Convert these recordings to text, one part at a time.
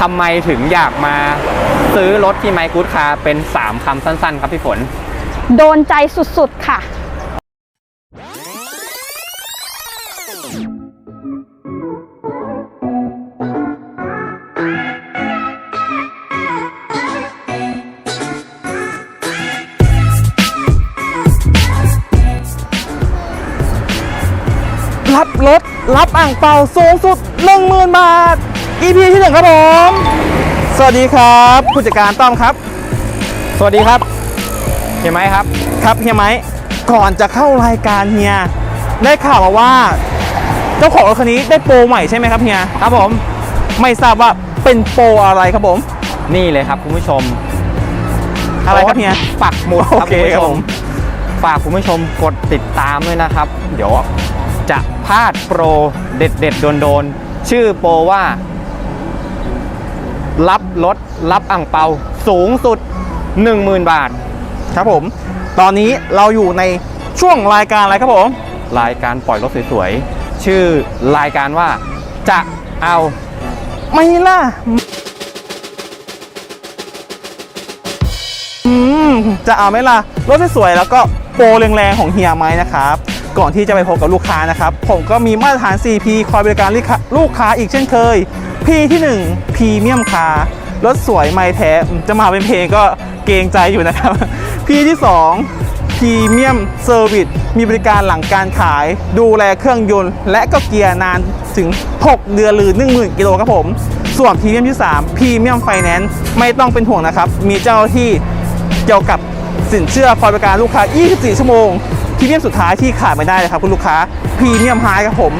ทำไมถึงอยากมาซื้อรถที่ไมค์กูดคาเป็น 3 คำสั้นๆ ครับพี่ฝน โดนใจสุดๆค่ะ รับรถ รับอ่างเปาสูงสุด 10,000 บาท EP ที่หนึ่งครับผม สวัสดีครับผู้จัดการต้อมครับ สวัสดีครับเห็นไหมครับครับเฮียไม้ก่อนจะเข้ารายการเฮียได้ข่าวมาว่า เจ้าของรถคันนี้ได้โปรใหม่ใช่ไหมครับเฮียครับผม ไม่ทราบว่าเป็นโปรอะไรครับผม นี่เลยครับคุณผู้ชมอะไรครับเฮียปักหมุดครับโอเคคุณผู้ครัชบผมมฝากคุณผู้ชมกดติดตามด้วยนะครับ เดี๋ยวจะพลาดโปรเด็ดเด็ดๆโดนโดนๆชื่อโปรว่า รับรถรับอ่างเปาสูงสุด 10,000 บาท ครับผม ตอนนี้เราอยู่ในช่วงรายการอะไรครับผม รายการปล่อยรถสวยๆ ชื่อรายการว่าจะเอาไม่ล่ะจะเอาไหมล่ะรถสวยๆแล้วก็โปรแรงๆของเฮียไหมนะครับ ก่อนที่จะไปพบกับลูกค้านะครับ ผมก็มีมาตรฐาน CP คอยบริการลูกค้าอีกเช่นเคย P ที่1 พรีเมียมคาร์รถสวยไม่แท้จะมาเป็นเพลงก็เกรงใจอยู่นะครับ P ที่2พรีเมียมเซอร์วิสมีบริการหลังการขาย ดูแลเครื่องยนต์ และก็เกียร์นานถึง 6 เดือนหรือ 10,000 กิโลครับผม ส่วนพรีเมียมที่ 3พรีเมียมไฟแนนซ์ไม่ต้องเป็นห่วงนะครับ มีเจ้าหน้าที่เกี่ยวกับสินเชื่อคอยบริการลูกค้า 24 ชั่วโมง พรีเมียมสุดท้ายที่ขาดไม่ได้เลยครับคุณลูกค้าพรีเมียมไฮครับผม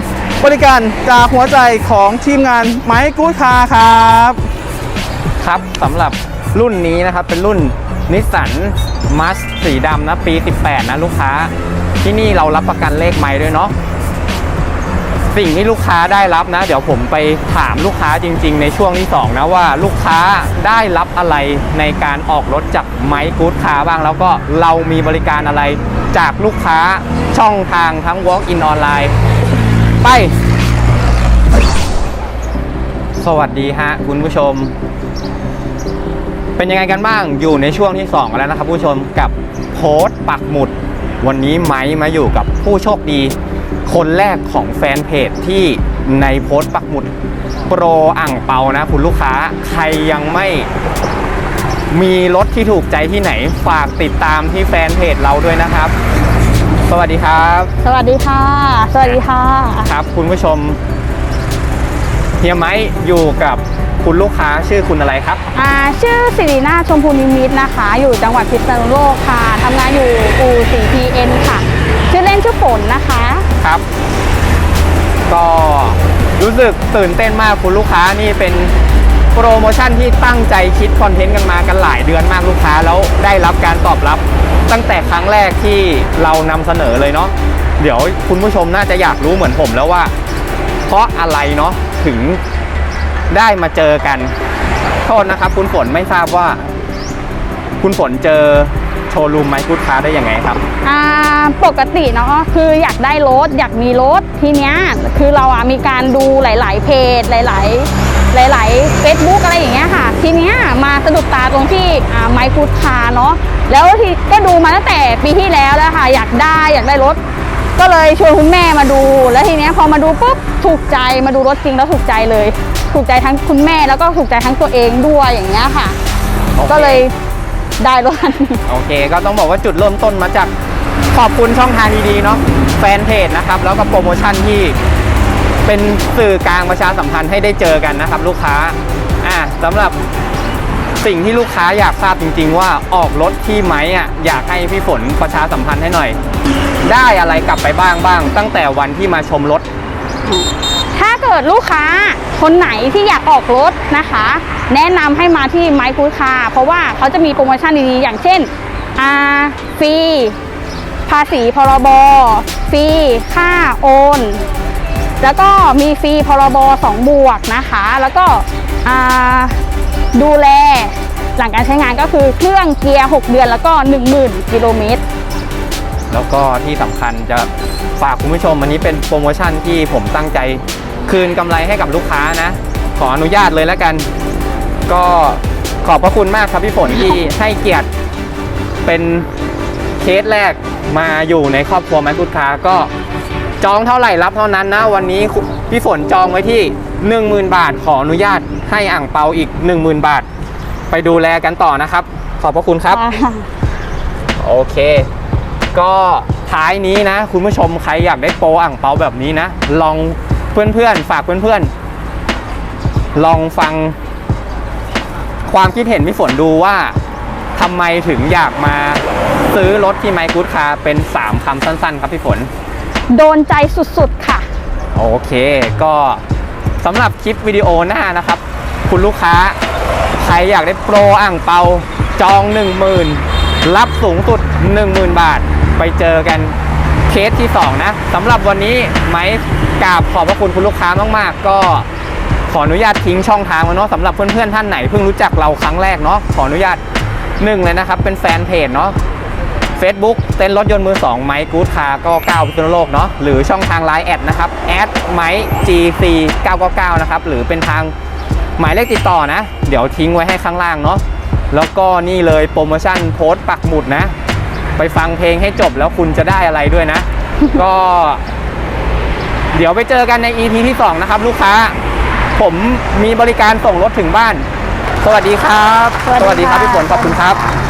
บริการจากหัวใจของทีมงานไมค์กูดคาร์ครับครับสำหรับรุ่นนี้นะครับเป็นรุ่นนิสสันมัสสีดำนะปี 18 นะลูกค้า ที่นี่เรารับประกันเลขไม้ด้วยเนาะ สิ่งที่ลูกค้าได้รับนะ เดี๋ยวผมไปถามลูกค้าจริง ๆ ในช่วงที่2นะว่าลูกค้าได้รับอะไรในการออกรถจากไมค์กู๊ดคาบ้าง แล้วก็เรามีบริการอะไรจากลูกค้าช่องทางทั้ง Walk in ออนไลน์ไป สวัสดีฮะคุณผู้ชม เป็นยังไงกันบ้างอยู่ในช่วงที่2กันแล้วนะครับผู้ชมกับโพสต์ปักหมุด วันนี้ไม้มาอยู่กับผู้โชคดี คนแรกของแฟนเพจที่ในโพสต์ปักหมุดโปรอ่างเปานะ คุณลูกค้าใครยังไม่มีรถที่ถูกใจที่ไหนฝากติดตามที่แฟนเพจเราด้วยนะครับ สวัสดีครับ สวัสดีค่ะ สวัสดีค่ะ ครับ คุณผู้ชมเฮียไม้อยู่กับคุณลูกค้าชื่อคุณอะไรครับ อ่า ชื่อสิรินาถชมพูนิมิตรนะคะ อยู่จังหวัดพิษณุโลกค่ะทำงานอยู่อู่ 4PM ค่ะ ชื่อเล่นชื่อฝนนะคะครับ ก็รู้สึกตื่นเต้นมากคุณลูกค้านี่เป็นโปรโมชั่นที่ตั้งใจคิดคอนเทนต์กันมากันหลายเดือนมากลูกค้าแล้วได้รับการตอบรับ ตั้งแต่ครั้งแรกที่เรานำเสนอเลยเนาะเดี๋ยวคุณผู้ชมน่าจะอยากรู้เหมือนผมแล้วว่า เพราะอะไรเนาะถึงได้มาเจอกัน โทษนะครับ คุณฝนไม่ทราบว่า คุณฝนเจอโชว์รูมไมค์กูดค้าได้ยังไงครับ อ่าปกติเนาะคืออยากได้รถอยากมีรถทีเนี้ยคือเราอะมีการดูหลาย ๆ เพจหลาย ๆ หลาย ๆ Facebook อะไรอย่างเงี้ยค่ะ ทีเนี้ยมาสะดุดตาตรงที่อ่าไมค์กูดคาเนาะแล้วทีก็ดูมาตั้งแต่ปีที่แล้วแล้วค่ะ อยากได้อยากได้รถก็เลยชวนคุณแม่มาดู แล้วทีเนี้ยพอมาดูปุ๊บถูกใจมาดูรถจริงแล้วถูกใจเลย ถูกใจทั้งคุณแม่แล้วก็ถูกใจทั้งตัวเองด้วยอย่างเงี้ยค่ะ ก็เลย ได้รถคันนี้โอเค ก็ต้องบอกว่าจุดเริ่มต้นมาจากขอบคุณช่องทางดีๆเนาะแฟนเพจนะครับ แล้วก็โปรโมชั่นที่เป็นสื่อกลางประชาสัมพันธ์ให้ได้เจอกันนะครับ ลูกค้าอะสำหรับสิ่งที่ลูกค้าอยากทราบจริง ๆ ว่าออกรถที่ไหมอะอยากให้พี่ฝนประชาสัมพันธ์ให้หน่อย ได้อะไรกลับไปบ้างบ้าง ตั้งแต่วันที่มาชมรถ ถ้าเกิดลูกค้า คนไหนที่อยากออกรถนะคะ แนะนำให้มาที่ไมค์คูดคาเพราะว่าเขาจะมีโปรโมชั่นดีๆ อย่างเช่นอาฟรีภาษีพรบฟรีค่าโอน แล้วก็มีฟรีพรบ2บวกนะคะ แล้วก็ดูแลหลังการใช้งานก็คือเครื่องเกียร์ 6 เดือนแล้วก็ 10,000 กิโลเมตร แล้วก็ที่สำคัญจะฝากคุณผู้ชมอันนี้เป็นโปรโมชั่นที่ผมตั้งใจ คืนกำไรให้กับลูกค้านะ ขออนุญาตเลยแล้วกัน ก็ขอบพระคุณมากครับพี่ฝนที่ให้เกียรติเป็นเคสแรกมาอยู่ในครอบครัวไม้กุดคาก็จองเท่าไหร่รับเท่านั้นนะ วันนี้พี่ฝนจองไว้ที่ 10,000 บาท ขออนุญาตให้อ่างเปาอีก 10,000 บาท ไปดูแลกันต่อนะครับ ขอบพระคุณครับอ่าโอเค ก็ท้ายนี้นะ คุณผู้ชมใครอยากได้โปรอ่างเปาแบบนี้นะ ลอง เพื่อนๆ ฝากเพื่อนๆ ลองฟังความคิดเห็นพี่ฝนดูว่าทำไมถึงอยากมาซื้อรถที่ไมค์กูดคาเป็น 3คำสั้นๆ ครับพี่ฝน โดนใจสุดๆค่ะ โอเค ก็สำหรับคลิปวิดีโอหน้านะครับ คุณลูกค้า ใครอยากได้โปรอ่างเปาจอง 10,000 รับสูงสุด 10,000 บาท ไปเจอกันเคสที่ 2 นะสำหรับวันนี้ไม้ กราบขอบพระคุณคุณลูกค้ามากๆ ก็ขออนุญาตทิ้งช่องทางไว้เนาะสำหรับเพื่อนๆท่านไหนเพิ่งรู้จักเราครั้งแรกเนาะขออนุญาตหนึ่งเลยนะครับเป็นแฟนเพจเนาะ Facebook เต้นรถยนต์มือ2ไมค์กู๊ดคาร์ก็9พิษณุโลกเนาะหรือช่องทางไลน์แอดนะครับแอดไมค์ GC 999นะครับหรือเป็นทางหมายเลขติดต่อนะ เดี๋ยวทิ้งไว้ให้ข้างล่างเนาะแล้วก็นี่เลยโปรโมชั่นโพสต์ปักหมุดนะ ไปฟังเพลงให้จบแล้วคุณจะได้อะไรด้วยนะ ก็ เดี๋ยวไปเจอกันใน EP ที่ 2 นะครับ ลูกค้า ผมมีบริการส่งรถถึงบ้าน สวัสดีครับ สวัสดีครับค่ะพี่ฝนขอบคุณครับ